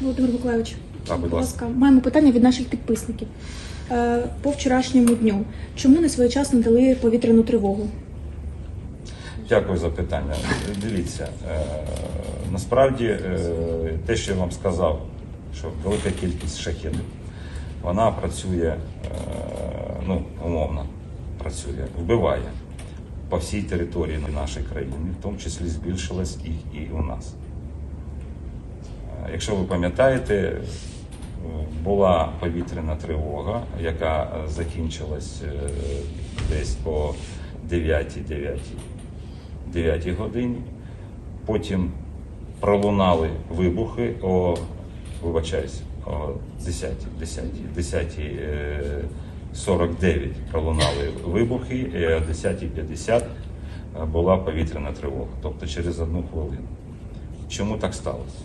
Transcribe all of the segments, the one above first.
Володимир Миколайович, Так, будь ласка. маємо питання від наших підписників. Е, По вчорашньому дню. Чому не своєчасно дали повітряну тривогу? Дякую за питання. Дивіться, е, насправді е, те, що я вам сказав, що велика кількість шахедів, вона працює, е, ну, умовно працює, вбиває по всій території нашої країни, в тому числі збільшилась і, і у нас. Якщо ви пам'ятаєте, е, була повітряна тривога, яка е, закінчилась е, десь по 9-9 9 годині. Потім пролунали вибухи о, вибачаюсь, о 10, 10, 10, е, 49 пролунали вибухи, і о 10.50 була повітряна тривога, тобто через одну хвилину. Чому так сталося?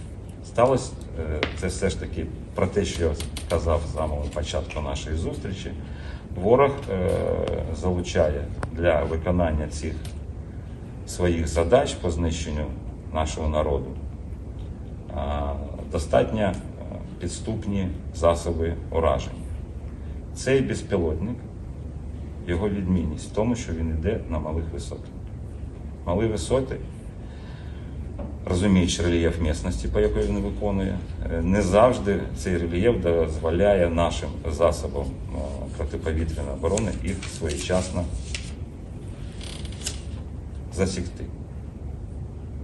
Сталося е, це все ж таки про те, що я казав з самого початку нашої зустрічі. Ворог е, залучає для виконання цих своїх задач по знищенню нашого народу достатньо е, підступні засоби ураження. Цей безпілотник, його відмінність в тому, що він йде на малих висотах. Малі висоти, розуміючи рельєф місності, по якій він виконує, е, не завжди цей рельєф дозволяє нашим засобам е, протиповітряної оборони їх своєчасно засікти.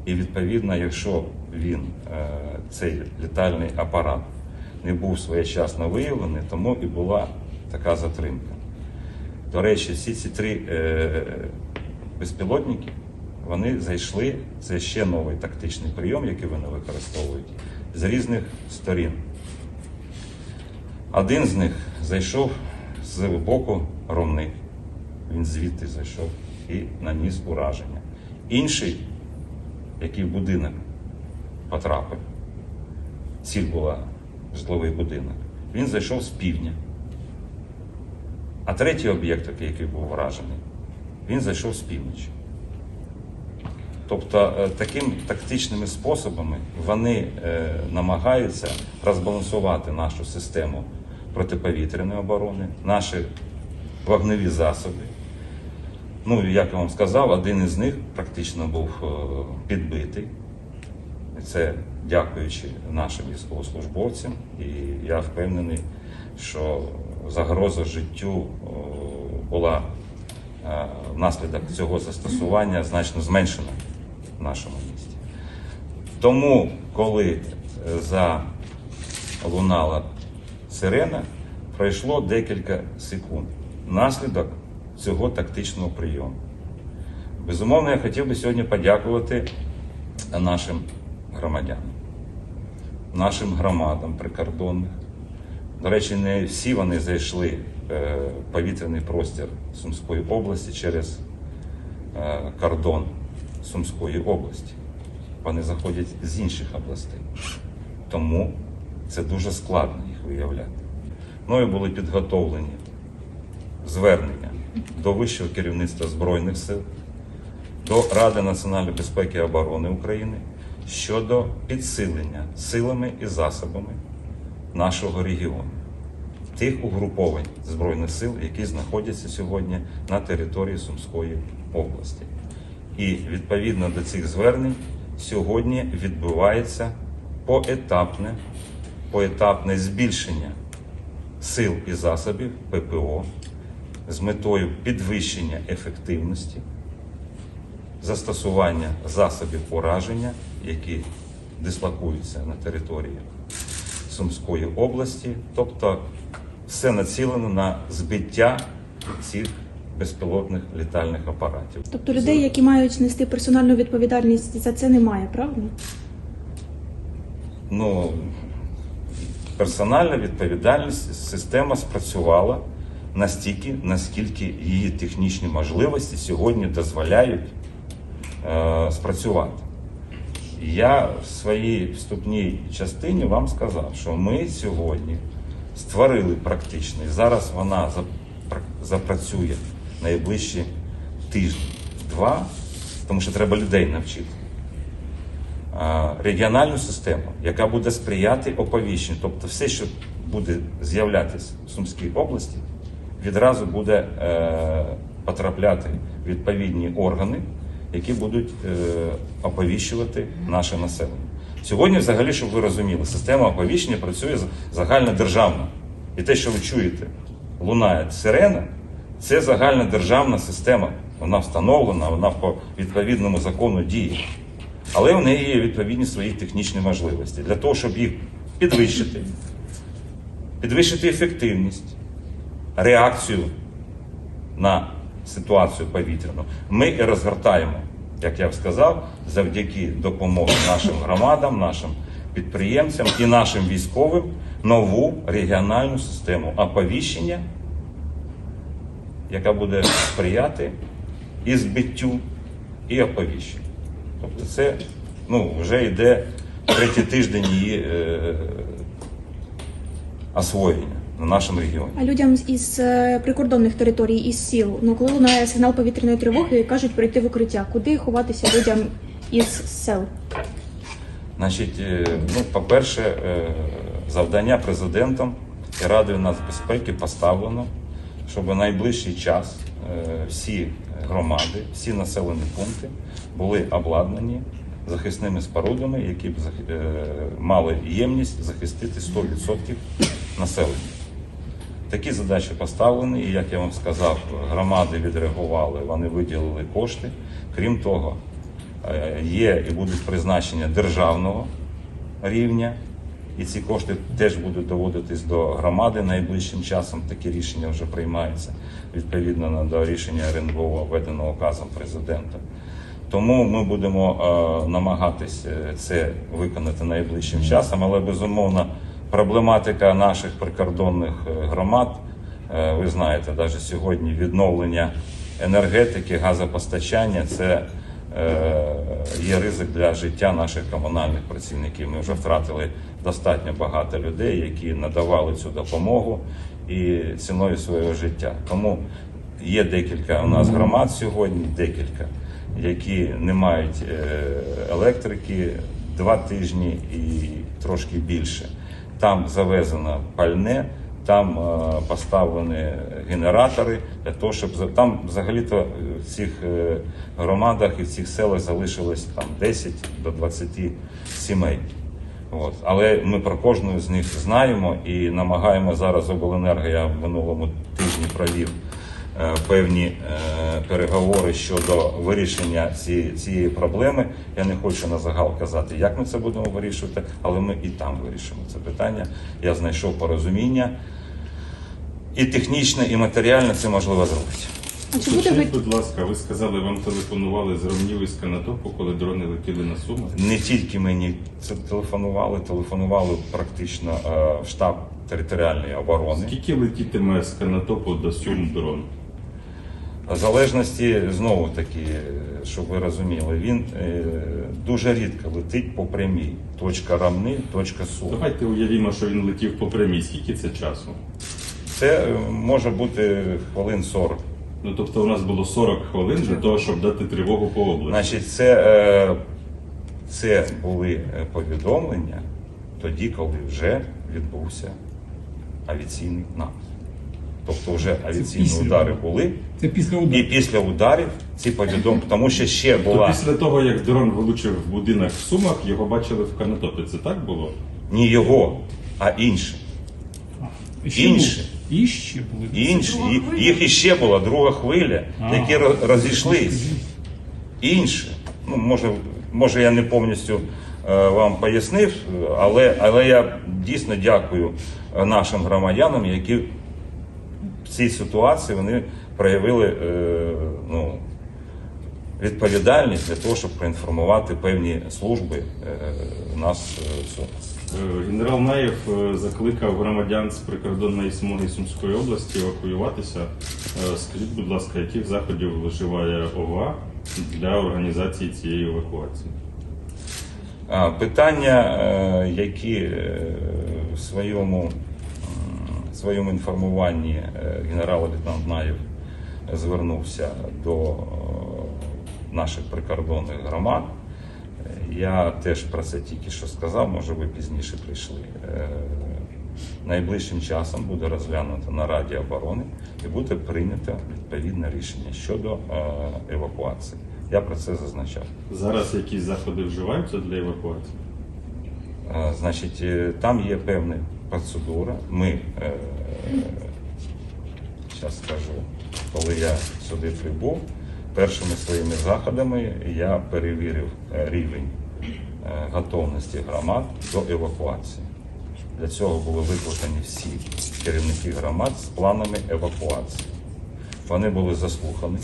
І відповідно, якщо він, е, цей літальний апарат, не був своєчасно виявлений, тому і була така затримка. До речі, всі ці три безпілотники вони зайшли, це ще новий тактичний прийом, який вони використовують, з різних сторін. Один з них зайшов з боку Ромни. Він звідти зайшов і наніс ураження. Інший, який в будинок потрапив, ціль була житловий будинок, він зайшов з півдня. А третій об'єкт, який був вражений, він зайшов з півночі. Тобто е, таким тактичними способами вони е, намагаються розбалансувати нашу систему протиповітряної оборони, наші вогневі засоби. Ну, як я вам сказав, один із них практично був е, підбитий. Це дякуючи нашим військовослужбовцям. І я впевнений, що загроза життю була внаслідок цього застосування значно зменшена нашому місті. Тому, коли е, залунала сирена, пройшло декілька секунд. Наслідок цього тактичного прийому. Безумовно, я хотів би сьогодні подякувати нашим громадянам, нашим громадам прикордонних. До речі, не всі вони зайшли е, в повітряний простір Сумської області через е, кордон Сумської області. Вони заходять з інших областей. Тому це дуже складно їх виявляти. Мною були підготовлені звернення до вищого керівництва Збройних сил, до Ради національної безпеки і оборони України щодо підсилення силами і засобами нашого регіону, тих угруповань Збройних сил, які знаходяться сьогодні на території Сумської області. І відповідно до цих звернень сьогодні відбувається поетапне, поетапне збільшення сил і засобів ППО з метою підвищення ефективності, застосування засобів ураження, які дислокуються на території Сумської області, тобто все націлено на збиття цих безпілотних літальних апаратів. Тобто людей, які мають нести персональну відповідальність за це, немає, правда? ну, персональна відповідальність, система спрацювала настільки, наскільки її технічні можливості сьогодні дозволяють е, спрацювати. Я в своїй вступній частині вам сказав, що ми сьогодні створили практично, і зараз вона запрацює найближчі тижні, два, тому що треба людей навчити. регіональну систему, яка буде сприяти оповіщенню. Тобто все, що буде з'являтися в Сумській області, відразу буде е, потрапляти відповідні органи, які будуть е, оповіщувати наше населення. Сьогодні, взагалі, щоб ви розуміли, система оповіщення працює загальнодержавно. І те, що ви чуєте, лунає сирена, це загальнодержавна система. Вона встановлена, вона по відповідному закону діє. Але в неї є відповідні свої технічні можливості. Для того, щоб їх підвищити, підвищити ефективність, реакцію на ситуацію повітряну, ми і розгортаємо, як я сказав, завдяки допомоги нашим громадам, нашим підприємцям і нашим військовим нову регіональну систему оповіщення, яка буде сприяти і збиттю, і оповіщенню. Тобто це ну, вже йде третій тиждень її е, освоєння на нашому регіоні. А людям із е, прикордонних територій, із сіл, ну коли лунає сигнал повітряної тривоги, кажуть прийти в укриття. Куди ховатися людям із сел? Значить, е, ну, по-перше, е, завдання президентом і Радою нацбезпеки поставлено, щоб у найближчий час е, всі громади, всі населені пункти були обладнані захисними спорудами, які б е, мали ємність захистити 100% населення. Такі задачі поставлені, і як я вам сказав, громади відреагували, вони виділили кошти. Крім того, е, є і будуть призначення державного рівня, і ці кошти теж будуть доводитись до громади найближчим часом. Такі рішення вже приймаються відповідно до рішення РНБО, введеного указом президента. Тому ми будемо е, намагатись е, це виконати найближчим часом, але безумовно проблематика наших прикордонних е, громад, ви знаєте, навіть сьогодні відновлення енергетики, газопостачання це є ризик для життя наших комунальних працівників. Ми вже втратили достатньо багато людей, які надавали цю допомогу і ціною свого життя. Тому є декілька у нас громад сьогодні, декілька, які не мають е, електрики два тижні і трошки більше. Там завезено пальне, там е, поставлені генератори для того, щоб там взагалі-то в цих е, громадах і в цих селах залишилось там 10 до 20 сімей. От. Але ми про кожну з них знаємо і намагаємо зараз обленерго. Я в минулому тижні провів е, певні е, переговори щодо вирішення ці, цієї проблеми. Я не хочу на загал казати, як ми це будемо вирішувати, але ми і там вирішимо це питання. Я знайшов порозуміння. І технічно, і матеріально це можливо зробити. А чи буде ви Скажіть, будь ласка, ви сказали, вам телефонували з Ромнів із Канатопу, коли дрони летіли на Суми? Не тільки мені це телефонували, телефонували практично е, в штаб територіальної оборони. Скільки летітиме з Канатопу до Сум дрон? В залежності знову таки, щоб ви розуміли, він е, дуже рідко летить по прямій. Точка рамни, точка сум. Давайте уявімо, що він летів по прямій. Скільки це часу? Це е, може бути хвилин 40. Ну тобто у нас було 40 хвилин для того, щоб дати тривогу по області. Значить, це, е, це були е, повідомлення тоді, коли вже відбувся авіаційний напад. Тобто вже авіаційні після. удари були, Це після і після ударів ці повідомлення, тому що ще То після того, як дрон влучив в будинок в Сумах, його бачили в Канатопі. Це так було? не його, а інші. Ще інші. були. Іще були. Інші, їх, їх іще була друга хвиля, А. які розійшлись. Інші. Ну, може, може, я не повністю е, вам пояснив, але, але я дійсно дякую е, нашим громадянам, які в цій ситуації вони проявили е, ну, відповідальність для того, щоб проінформувати певні служби е, нас е, цього. Е, Генерал Наєв е, закликав громадян з прикордонної смуги Сумської області евакуюватися. Е, Скажіть, будь ласка, яких заходів вживає ОВА для організації цієї евакуації? Питання, які в своєму, м, своєму інформуванні генерал-лейтенант Наєв звернувся до наших прикордонних громад. Я теж про це тільки що сказав, може ви пізніше прийшли. Е, Найближчим часом буде розглянуто на Раді оборони і буде прийнято відповідне рішення щодо е, евакуації. Я про це зазначав. Зараз якісь заходи вживаються для евакуації? Е, Значить, там є певна процедура. Ми зараз скажу, коли я сюди прибув, першими своїми заходами я перевірив е, рівень е, готовності громад до евакуації. Для цього були викликані всі керівники громад з планами евакуації. Вони були заслухані,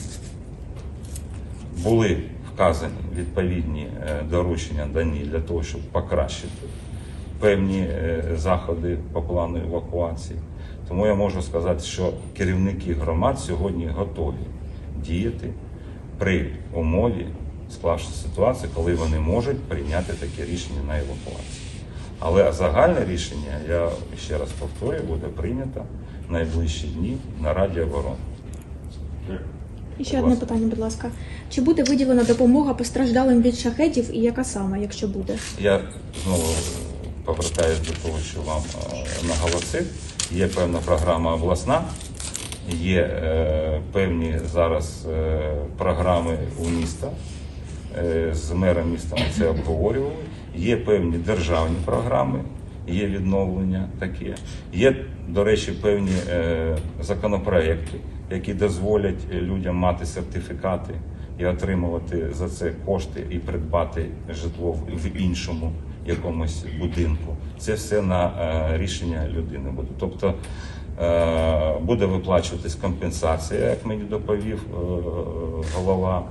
були вказані відповідні е, доручення дані для того, щоб покращити певні заходи по плану евакуації. Тому я можу сказати, що керівники громад сьогодні готові діяти при умові склавшись ситуації, коли вони можуть прийняти таке рішення на евакуацію. Але загальне рішення, я ще раз повторюю, буде прийнято в найближчі дні на Раді оборони. І ще одне питання, будь ласка. Чи буде виділена допомога постраждалим від шахетів і яка саме, якщо буде? Я знову повертаюся до того, що вам е, наголосив. Є певна програма обласна, є е, певні зараз е, програми у міста. Е, з мером міста ми це обговорювали. Є певні державні програми, є відновлення таке. Є, до речі, певні е, законопроекти, які дозволять людям мати сертифікати і отримувати за це кошти і придбати житло в- іншому якомусь будинку. Це все на е, рішення людини буде. Тобто буде виплачуватись компенсація, як мені доповів е, голова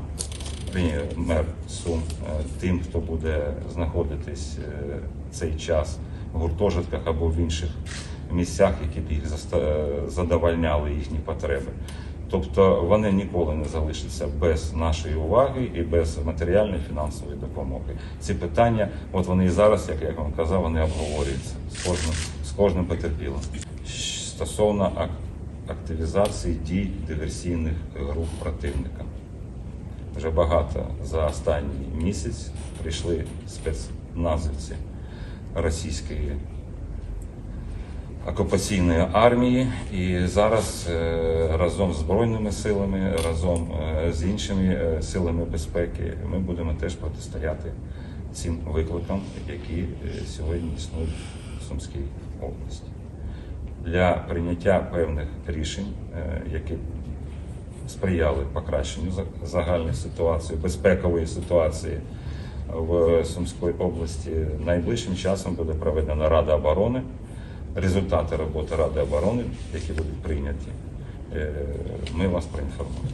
мер Сум е, тим, хто буде знаходитись е, цей час в гуртожитках або в інших місцях, які б їх е, задовольняли їхні потреби. Тобто вони ніколи не залишаться без нашої уваги і без матеріальної фінансової допомоги. Ці питання, от вони і зараз, як я вам казав, вони обговорюються з кожним, з кожним потерпілим. Стосовно активізації дій диверсійних груп противника вже багато за останній місяць прийшли спецназівці російської окупаційної армії, і зараз е, разом з збройними силами, разом е, з іншими е, силами безпеки, ми будемо теж протистояти цим викликам, які сьогодні існують в Сумській області. Для прийняття певних рішень, е, які сприяли покращенню загальної ситуації, безпекової ситуації в Сумській області. Найближчим часом буде проведена Рада оборони. Результати роботи Ради оборони, які будуть прийняті, е, ми вас проінформуємо.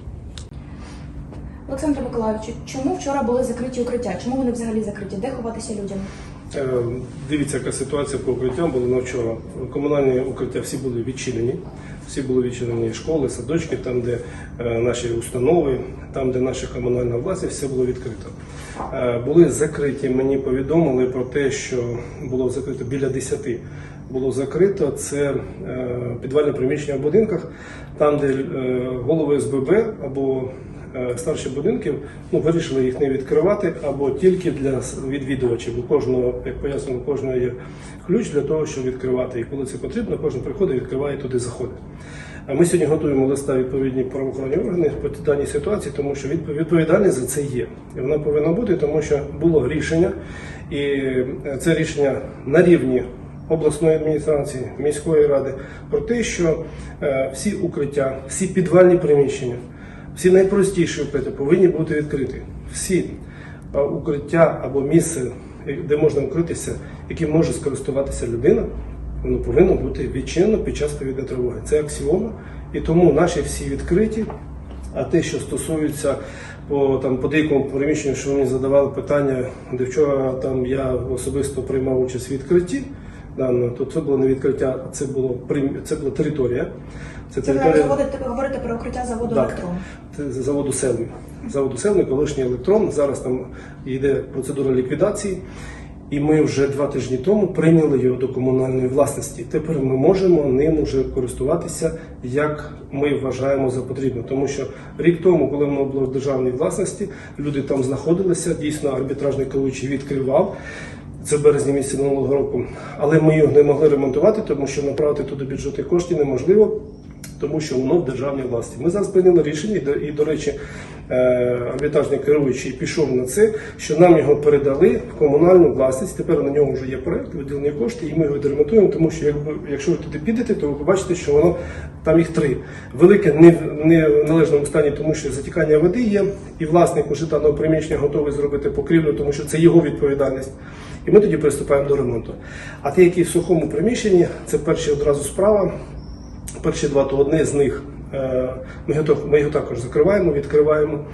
Олександр Миколаївич, чому вчора були закриті укриття? Чому вони взагалі закриті? Де ховатися людям? Е, Дивіться, яка ситуація по укриттям була на вчора. Комунальні укриття всі були відчинені. Всі були відчинені школи, садочки, там, де е, наші установи, там, де наша комунальна власність, все було відкрито. Е, Були закриті, мені повідомили про те, що було закрито біля 10 було закрито. Це підвальне приміщення в будинках, там, де голови СББ або е, старші будинків ну, вирішили їх не відкривати або тільки для відвідувачів. У кожного, як пояснено, у кожного є ключ для того, щоб відкривати. І коли це потрібно, кожен приходить, відкриває туди заходить. Ми сьогодні готуємо листа відповідні правоохоронні органи по даній ситуації, тому що відпо- відповідальність за це є. І вона повинна бути, тому що було рішення, і е, це рішення на рівні обласної адміністрації, міської ради про те, що е, всі укриття, всі підвальні приміщення, всі найпростіші укриття повинні бути відкриті. Всі укриття або місце, е, де можна укритися, яким може скористуватися людина, воно повинно бути відчинено під час повітряної тривоги. Це аксіома, і тому наші всі відкриті. А те, що стосується по там по деякому приміщенню, що мені задавали питання, де вчора там я особисто приймав участь в відкритті даного, то це було не відкриття, а це було це була територія. Це Це ви територія говорите, говорите про укриття заводу Так. електрон. це заводу Селмі. Заводу Селмі, колишній електрон. Зараз там йде процедура ліквідації. І ми вже два тижні тому прийняли його до комунальної власності. Тепер ми можемо ним вже користуватися, як ми вважаємо за потрібне. Тому що рік тому, коли воно було в державній власності, люди там знаходилися. Дійсно, арбітражний керуючий відкривав. Це березні місяці минулого року. Але ми його не могли ремонтувати, тому що направити туди бюджетні кошти неможливо, тому що воно в державній власті. Ми зараз прийняли рішення, і, до- речі, е, арбітражний керуючий пішов на це, що нам його передали в комунальну власність. Тепер на нього вже є проект, виділені кошти, і ми його відремонтуємо, тому що якби, якщо ви туди підете, то ви побачите, що воно там їх три. Велике не в не в належному стані, тому що затікання води є, і власник уже даного приміщення готовий зробити покрівлю, тому що це його відповідальність. І ми тоді приступаємо до ремонту. А ті, які в сухому приміщенні, це перші одразу справа. Перші два то одне з них е, ми його, також закриваємо, відкриваємо,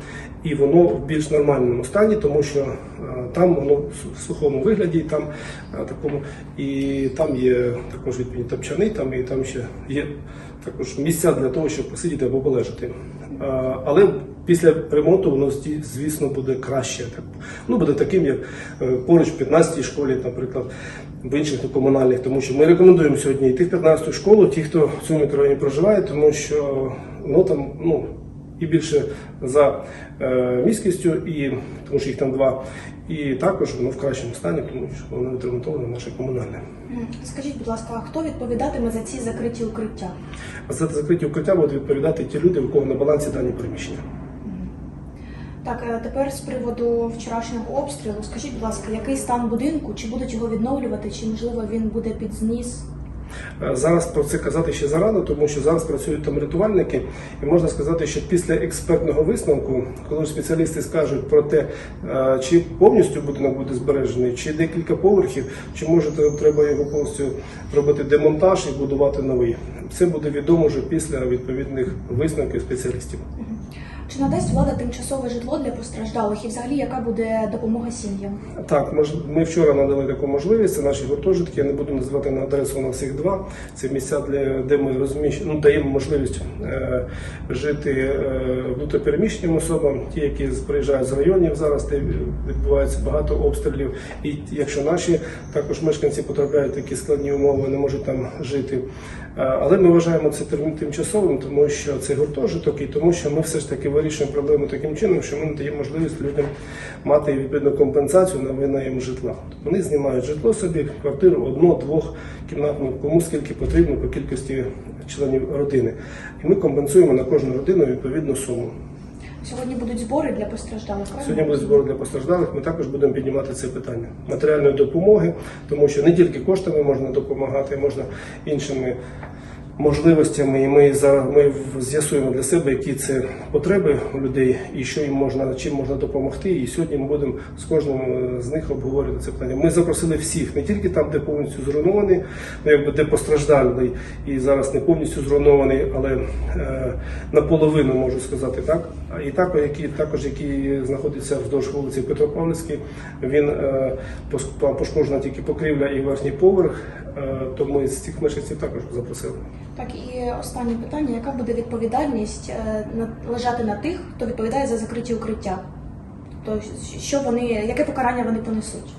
і воно в більш нормальному стані, тому що е, там воно в сухому вигляді, там е, такому, і там є також відповідні топчани, там і там ще є також місця для того, щоб посидіти або полежати. Але після ремонту воно звісно буде краще. Ну буде таким, як е, поруч в 15-й школі, наприклад, в інших комунальних, тому що ми рекомендуємо сьогодні йти в 15-ту школу, ті, хто в цьому мікрорайоні проживає, тому що ну там ну. І більше за е, міськістю, і тому що їх там два, і також воно в кращому стані, тому що воно відремонтоване наше комунальне. Скажіть, будь ласка, а хто відповідатиме за ці закриті укриття? За закриті укриття будуть відповідати ті люди, у кого на балансі дані приміщення. Так, е, тепер з приводу вчорашнього обстрілу, скажіть, будь ласка, який стан будинку? Чи будуть його відновлювати, чи можливо він буде під зніс? Е, Зараз про це казати ще зарано, тому що зараз працюють там рятувальники, і можна сказати, що після експертного висновку, коли спеціалісти скажуть про те, е, чи повністю будинок буде збережений, чи декілька поверхів, чи може треба його повністю робити демонтаж і будувати новий. Це буде відомо вже після відповідних висновків спеціалістів. Чи надасть влада тимчасове житло для постраждалих? І взагалі яка буде допомога сім'ям? Так, ми вчора надали таку можливість. Це наші гуртожитки. Я не буду називати на адресу на всіх два. Це місця, де ми розміщ... ну, даємо можливість е, жити е, особам, ті, які приїжджають з районів зараз, де відбувається багато обстрілів. І якщо наші також мешканці потрапляють в такі складні умови, не можуть там жити. Е, Але ми вважаємо це тимчасовим, тому що це гуртожиток, і тому що ми все ж таки вирішуємо проблему таким чином, що ми надаємо можливість людям мати відповідну компенсацію на винайм житла. Вони знімають житло собі, квартиру одну, двох кімнатну, кому скільки потрібно по кількості членів родини. І ми компенсуємо на кожну родину відповідну суму. Сьогодні будуть збори для постраждалих. правильно? Сьогодні будуть збори для постраждалих. Ми також будемо піднімати це питання матеріальної допомоги, тому що не тільки коштами можна допомагати, можна іншими можливостями. І ми зараз ми з'ясуємо для себе, які це потреби у людей і що їм можна чим можна допомогти. І сьогодні ми будемо з кожним е, з них обговорювати це питання. Ми запросили всіх, не тільки там, де повністю зруйнований, ну якби де постраждалий і зараз не повністю зруйнований, але е, наполовину можу сказати так. І також, які також які знаходяться вздовж вулиці Петропавлівській, він е, пошкоджена тільки покрівля і верхній поверх. Е, то ми з цих мешканців також запросили. Так і останнє питання: яка буде відповідальність е, лежати на тих, хто відповідає за закриті укриття? Тобто, що вони, яке покарання вони понесуть?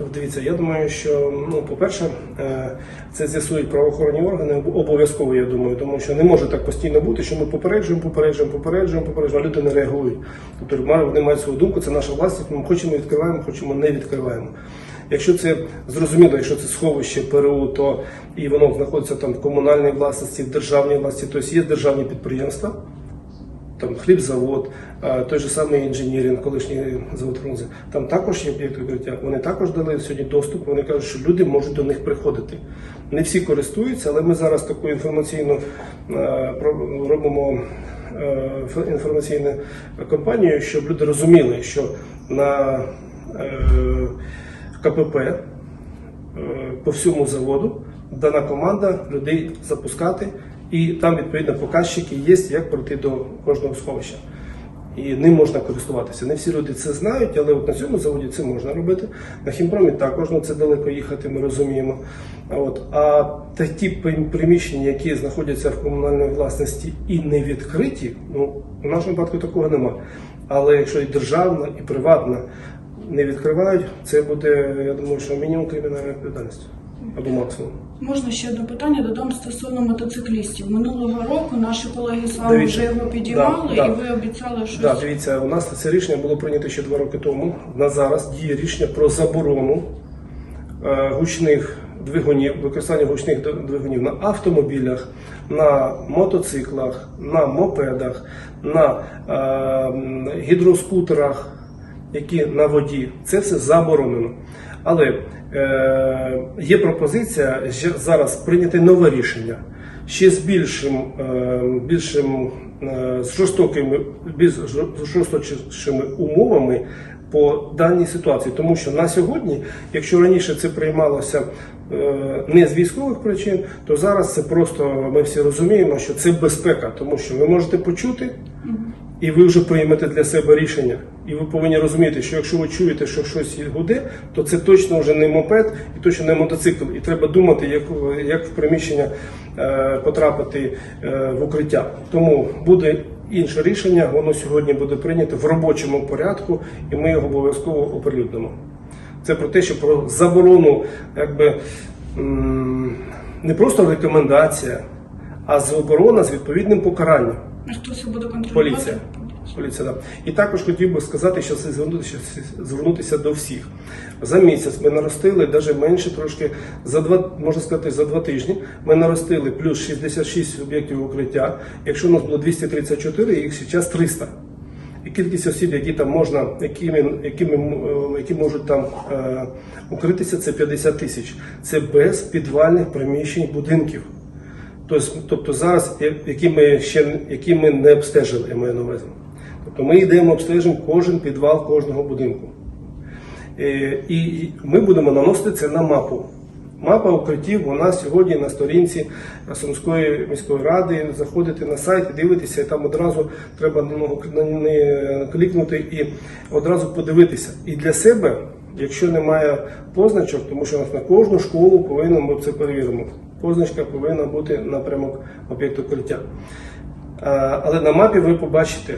Ну, Дивіться, я думаю, що ну, по-перше, е, це з'ясують правоохоронні органи обов'язково, я думаю, тому що не може так постійно бути, що ми попереджуємо, попереджуємо, попереджуємо, попереджуємо, а люди не реагують. Тобто вони мають свою думку, це наша власність. Ми хочемо відкриваємо, хочемо не відкриваємо. Якщо це зрозуміло, якщо це сховище ПРУ, то і воно знаходиться там в комунальній власності, в державній власності, тобто є державні підприємства, там хлібзавод, той же самий інженірінг, колишній завод фрунзе. Там також є об'єкти укриття. Вони також дали сьогодні доступ. Вони кажуть, що люди можуть до них приходити. Не всі користуються, але ми зараз таку інформаційну робимо інформаційну кампанію, щоб люди розуміли, що на е, КПП е, по всьому заводу дана команда людей запускати, і там відповідно показчики є, як пройти до кожного сховища. І ним можна користуватися. Не всі люди це знають, але от на цьому заводі це можна робити. На хімпромі також ну, це далеко їхати, ми розуміємо. От. А ті приміщення, які знаходяться в комунальній власності і не відкриті, ну в нашому випадку такого нема. Але якщо і державна, і приватна не відкривають, це буде, я думаю, що мінімум кримінальної відповідальності або максимум. Можна ще одне питання додам стосовно мотоциклістів. Минулого року наші колеги з вами Дивіться, вже його підіймали, да, і да. ви обіцяли щось. Да, дивіться, у нас це рішення було прийнято ще два роки тому. На зараз діє рішення про заборону е, гучних двигунів, використання гучних д- двигунів на автомобілях, на мотоциклах, на мопедах, на е, м, гідроскутерах, які на воді. Це все заборонено. Але е, є пропозиція зараз прийняти нове рішення ще з більшим, е, більшим е, з жорстокими, більш жор- умовами по даній ситуації. Тому що на сьогодні, якщо раніше це приймалося е, не з військових причин, то зараз це просто ми всі розуміємо, що це безпека, тому що ви можете почути. І ви вже приймете для себе рішення. І ви повинні розуміти, що якщо ви чуєте, що щось гуде, то це точно вже не мопед і точно не мотоцикл. І треба думати, як, як в приміщення е, потрапити е, в укриття. Тому буде інше рішення, воно сьогодні буде прийнято в робочому порядку, і ми його обов'язково оприлюднимо. Це про те, що про заборону, якби не просто рекомендація, а заборона з відповідним покаранням. Хто це буде контролювати? Поліція. Поліція, да. І також хотів би сказати, що це звернутися, звернутися до всіх. За місяць ми наростили, навіть менше трошки, за два, можна сказати, за два тижні ми наростили плюс 66 об'єктів укриття. Якщо у нас було 234, їх зараз 300. І кількість осіб, які там можна, якими, якими, е, які можуть там е, укритися, це 50 тисяч. Це без підвальних приміщень будинків. Тобто, тобто зараз, які ми ще які ми не обстежили, я маю на увазі. Тобто ми йдемо обстежимо кожен підвал кожного будинку. Е, І ми будемо наносити це на мапу. Мапа укриттів вона сьогодні на сторінці Сумської міської ради. Заходите на сайт дивитися, і там одразу треба на нього клікнути і одразу подивитися. І для себе, якщо немає позначок, тому що у нас на кожну школу повинно ми це перевіримо. Позначка повинна бути напрямок об'єкту укриття. Але на мапі ви побачите,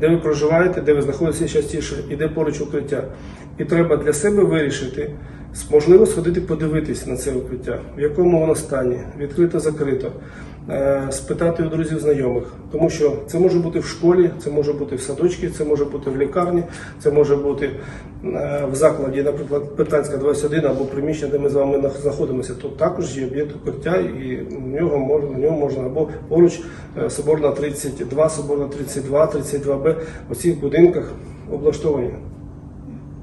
де ви проживаєте, де ви знаходитеся частіше і де поруч укриття. І треба для себе вирішити, можливо, сходити подивитись на це укриття, в якому воно стані, відкрито, закрито, е, спитати у друзів знайомих. Тому що це може бути в школі, це може бути в садочці, це може бути в лікарні, це може бути е, в закладі, наприклад, Петанська 21 або приміщення, де ми з вами знаходимося. Тут також є об'єкт укриття, і в нього можна, на ньому можна або поруч е, Соборна 32, Соборна 32, 32Б. У цих будинках облаштовані.